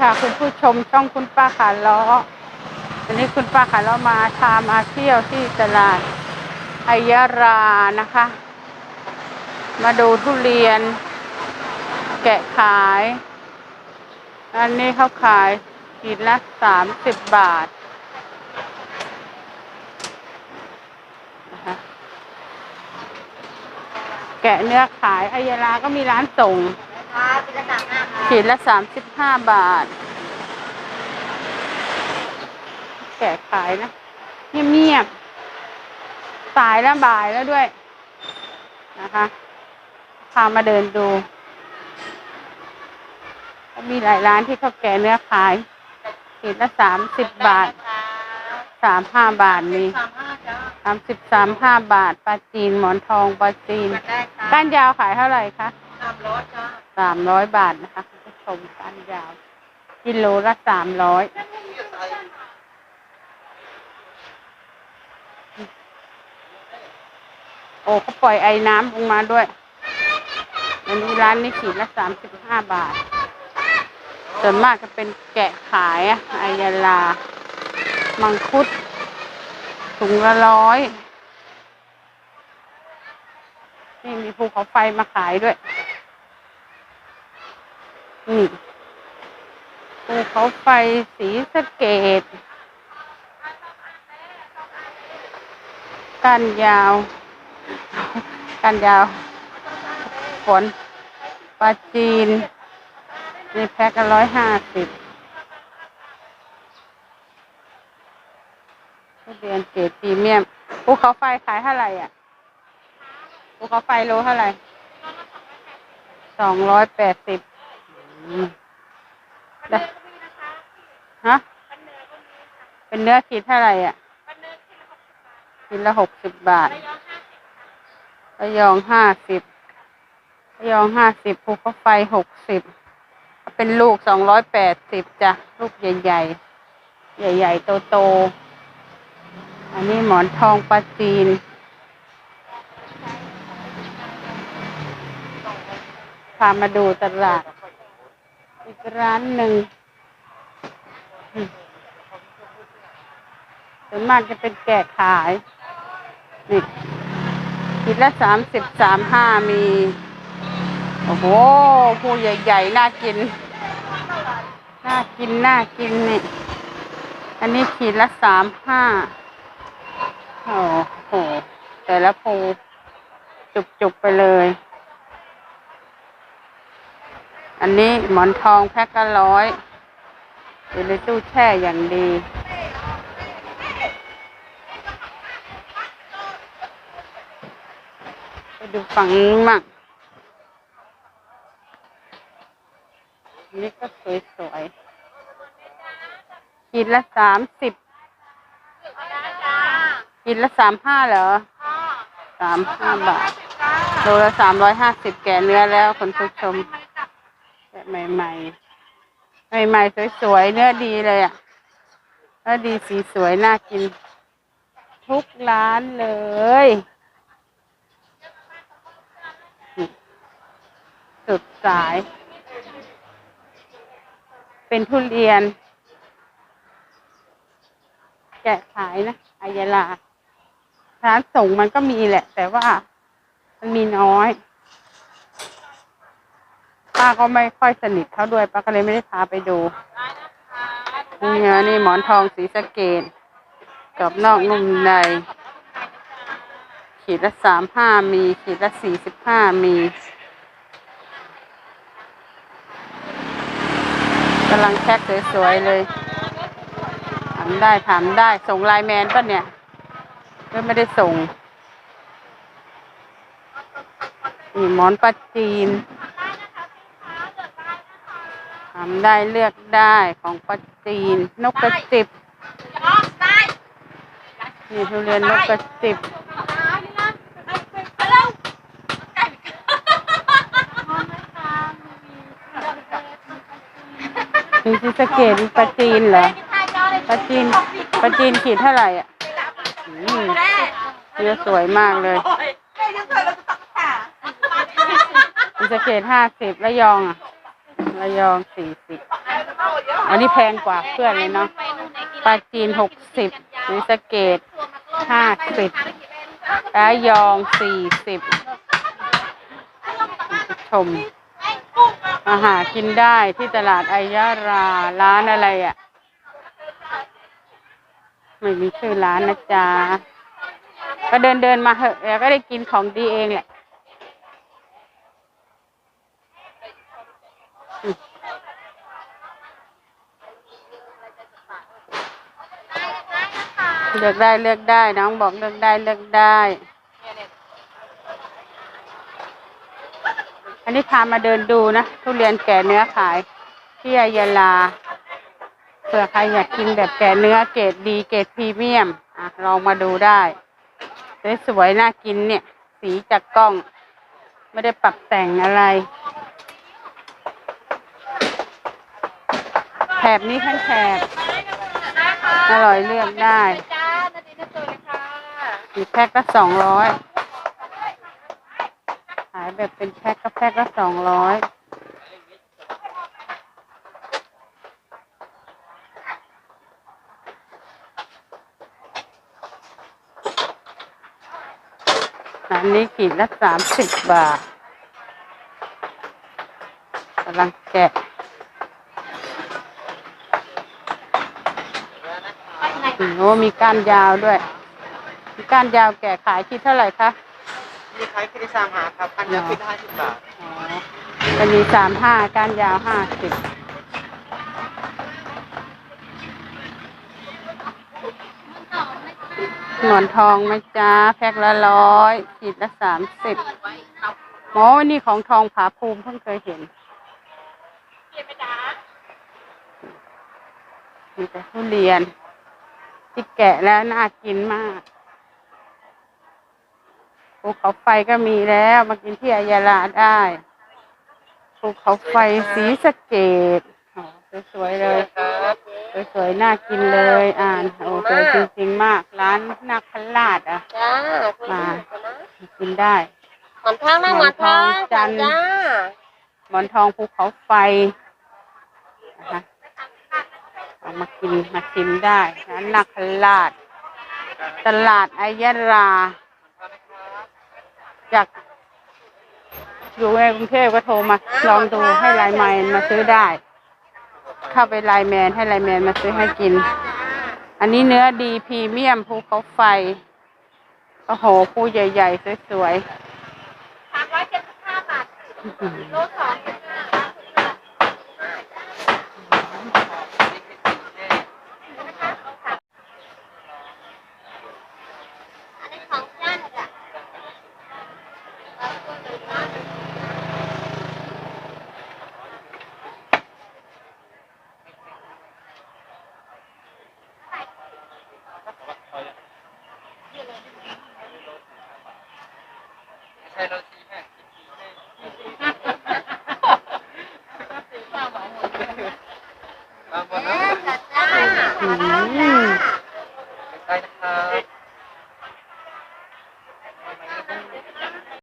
ค่ะ คุณผู้ชมช่องคุณป้าขาล้อวันนี้คุณป้าขาล้อมาทามาเที่ยวที่ตลาดไอยารานะคะ มาดูทุเรียน แกะขาย อันนี้เขาขายขีดละสามสิบบาทนะคะแกะเนื้อขายไอยาราก็มีร้านส่ง ค่ะเป็นระดับห้าค่ะขีดละสามสิบห้าบาท แกะขายนะ เงียบๆสายแล้วบ่ายแล้วด้วย นะคะ พามาเดินดูก็มีหลายร้านที่เขาแกะเนื้อขายขีดละสามสิบบาท สามห้าบาทมีสามห้าจ้าสามสิบสามห้าบาท ปลาจีนหมอนทองปลาจีนเปิดได้ค่ะก้านยาวขายเท่าไหร่คะสามร้อยจ้า สามร้อยบาทนะคะคุณผู้ชมก้นยาว กิโลละสามร้อยโอ้เขาปล่อยไอ้น้ำลงมาด้วยอันนี้ร้านนี้ขีดละสามสิบห้าบาท ส่วนมากจะเป็นแกะขายอะไอยาลา มังคุดถุงละร้อย นี่มีภูเขาไฟมาขายด้วย นี่ภูเขาไฟสีสะเกตก้านยาวก้านยาวฝนปลาจีนนี่แพ็คละร้อยห้าสิบทุเรียนเกรดพรีเมียมภูเขาไฟขายเท่าไหร่อะภูเขาไฟโลเท่าไหร่สองร้อยแปดสิบ ฮะเป็นเนื้อขีดเท่าไหร่อะขีดละหกสิบบาทระยองห้าสิบระยองห้าสิบภูเขาไฟหกสิบเป็นลูกสองร้อยแปดสิบจ้ะ ลูกใหญ่ๆ ใหญ่ๆ โตๆ อันนี้หมอนทองปลาจีน พามาดูตลาด อีกร้านหนึ่งอืมส่วนมากจะเป็นแกะขาย นี่คิดละสามสิบสามห้ามี โอ้โหผู้ใหญ่ๆ น่ากิน น่ากิน น่ากินนี่ อันนี้ขีดละสามห้าโอ้โห แต่ละภูจุกๆไปเลย อันนี้หมอนทองแพ็คละร้อยอยู่ในตู้แช่อย่างดี ไปดูฝั่งนี้มั่งอันนี้ก็สวยๆขีดละสามสิบขีดละสามห้าเหรอสามห้าบาทโลละสามร้อยห้าสิบแก่เนื้อแล้วคุณผู้ชม แบบใหม่ๆใหม่ๆสวยๆเนื้อดีเลยอะเนื้อดีสีสวยน่ากิน ทุกร้านเลยสุดสาย เป็นทุเรียน แกะขายนะอายาลาร้านส่งมันก็มีแหละ แต่ว่ามันมีน้อย ป้าก็ไม่ค่อยสนิทเขาด้วยป้าก็เลยไม่ได้พาไปดูนี่ไงนี่หมอนทองสีสะเกดกับนอกนุ่มใน ขีดละสามห้ามี ขีดละสี่สิบห้ามีกำลังแพ็คสวยๆเลยถามได้ถามได้ส่งไลน์แมนป่ะเนี่ยก็ไม่ได้ส่งนี่หมอนปลาจีน ทำได้เลือกได้ของปลาจีน นกกระจิบได้นี่ทุเรียนนกกระจิบมีซิสะเกตมีปลาจีนเหรอปลาจีนปลาจีนขีดเท่าไหร่อะอืมเนื้อสวยมากเลยซิสะเกตห้าสิบระยองอะ ระยองสี่สิบอันนี้แพงกว่าเพื่อนเลยเนาะปลาจีนหกสิบศรีสะเกดห้าสิบระยองสี่สิบชมมาหารกินได้ที่ตลาดไอยาราร้านอะไรอะ่ะ ไม่มีชื่อร้านนะจ๊ะก็เดินเดินมาเหอะแล้วก็ได้กินของดีเองแหละ เลือกได้เลือกได้น้องบอกเลือกได้เลือกได้ อันนี้พามาเดินดูนะทุเรียนแก่เนื้อขายที่อายาลาเผื่อใครอยากกินแบบแก่เนื้อเกรดดีเกรดพรีเมียมอะลองมาดูได้สวยๆน่ากินเนี่ย สีจากกล้อง ไม่ได้ปรับแต่งอะไรแถบนี้ทั้งแถบอร่อยเลือกได้ จ้านาดีน่าสวยค่ะ มีแพ็คละสองร้อยขายแบบเป็นแพ็คก็แพ็คละสองร้อยอันนี้ขีดละสามสิบบาทกำลังแกะโอ้มีก้านยาวด้วย ก้านยาวแกะขายคิดเท่าไหร่คะมีขายคิริซามหาครับอันนี้คิดห้าสิบบาทอ๋อจะมีสามห้าก้านยาวห้าสิบหมอนทองไหมจ้าแพ็คละร้อยขีดละสามสิบหมอนี่ของทองผาภูมิเพิ่งเคยเห็นมีแต่ทุเรียน ที่แกะแล้วน่ากินมาก ภูเขาไฟก็มีแล้วมากินที่อายาลาได้ภูเขาไฟสีสะเกดอ๋อสวยๆเลยครับสวยๆน่ากินเลยอ่านโอ้สวยจริงๆมากร้านนาคราชอะจ้ามากินได้หมอนทองนะหมอนทองจันทร์จ้าหมอนทองภูเขาไฟนะคะเอามากินมาชิมได้ร้านนาคราชตลาดอายารา อยากอยู่ในกรุงเทพก็โทรมา ลองดูให้ไลน์แมนมาซื้อได้ เข้าไปไลน์แมนให้ไลน์แมนมาซื้อให้กิน อันนี้เนื้อดีพรีเมียมภูเขาไฟโอ้โหผู้ใหญ่ๆสวยๆของ pero